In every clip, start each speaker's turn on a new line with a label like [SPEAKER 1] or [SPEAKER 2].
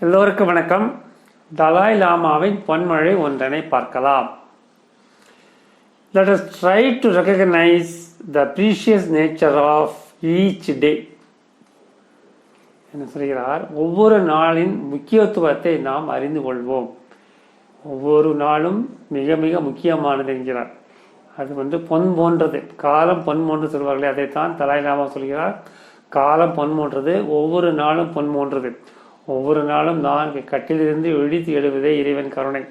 [SPEAKER 1] எல்லோருக்கும் வணக்கம். தலாய் லாமாவின் பொன்மழை ஒன்றனை பார்க்கலாம். Let us try to recognise the precious nature of each day என்ன சொல்கிறார்? ஒவ்வொரு நாளின் முக்கியத்துவத்தை நாம் அறிந்து கொள்வோம். ஒவ்வொரு நாளும் மிக மிக முக்கியமானது என்கிறார். அது வந்து பொன் போன்றது. காலம் பொன் போன்று சொல்வார்களே அதைத்தான் தலாயிலாமா சொல்கிறார். காலம் பொன் போன்றது. ஒவ்வொரு நாளும் பொன் போன்றது. ஒவ்வொரு நாளும் நான் கட்டிலிருந்து விழித்து எழுவதே இறைவன் கருணை.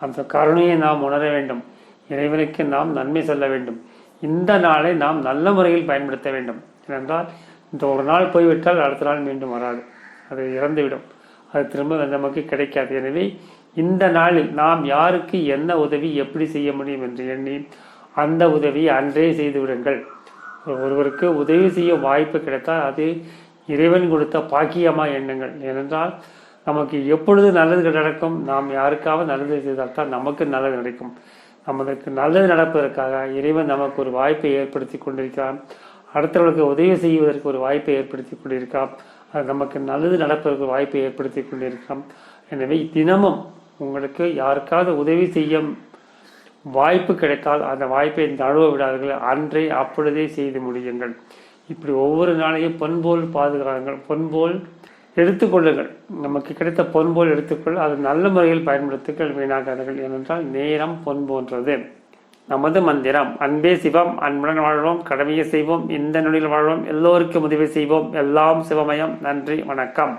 [SPEAKER 1] அந்த கருணையை நாம் உணர வேண்டும். இறைவனுக்கு நாம் நன்மை சொல்ல வேண்டும். இந்த நாளை நாம் நல்ல முறையில் பயன்படுத்த வேண்டும். ஏனென்றால் இந்த ஒரு நாள் போய்விட்டால் அடுத்த நாள் மீண்டும் வராது. அது இறந்துவிடும். அது திரும்ப நமக்கு கிடைக்காது. எனவே இந்த நாளில் நாம் யாருக்கு என்ன உதவி எப்படி செய்ய முடியும் என்று எண்ணி அந்த உதவியை அன்றே செய்து விடுங்கள். ஒருவருக்கு உதவி செய்ய வாய்ப்பு கிடைத்தால் அது இறைவன் கொடுத்த பாக்கியமாக எண்ணுங்கள். ஏனென்றால் நமக்கு எப்பொழுது நல்லது நடக்கும் நாம் யாருக்காவது நல்லது செய்தால் தான் நமக்கு நல்லது நடக்கும். நமக்கு நல்லது நடப்பதற்காக இறைவன் நமக்கு ஒரு வாய்ப்பை ஏற்படுத்தி கொண்டிருக்கிறான். அடுத்தவர்களுக்கு உதவி செய்வதற்கு ஒரு வாய்ப்பை ஏற்படுத்தி கொண்டிருக்கான் அது நமக்கு நல்லது நடப்பதற்கு வாய்ப்பை ஏற்படுத்தி கொண்டிருக்கான் எனவே தினமும் உங்களுக்கு யாருக்காவது உதவி செய்ய வாய்ப்பு கிடைத்தால் அந்த வாய்ப்பை தழுவ விடாதீர்கள். அன்றே அப்பொழுதே செய்து முடியுங்கள். இப்படி ஒவ்வொரு நாளையும் பொன்போல் பாதுகாங்கள் பொன்போல் எடுத்துக்கொள்ளுங்கள். நமக்கு கிடைத்த பொன் போல் எடுத்துக்கொள் அது நல்ல முறையில் பயன்படுத்துங்கள் வீணாகாதீர்கள். ஏனென்றால் நேரம் பொன் போன்றது நமது மந்திரம் அன்பே சிவம் அன்புடன் வாழ்வோம் கடமையை செய்வோம் இந்த நொடியில் வாழ்வோம் எல்லோருக்கும் உதவி செய்வோம். எல்லாம் சிவமயம். நன்றி வணக்கம்.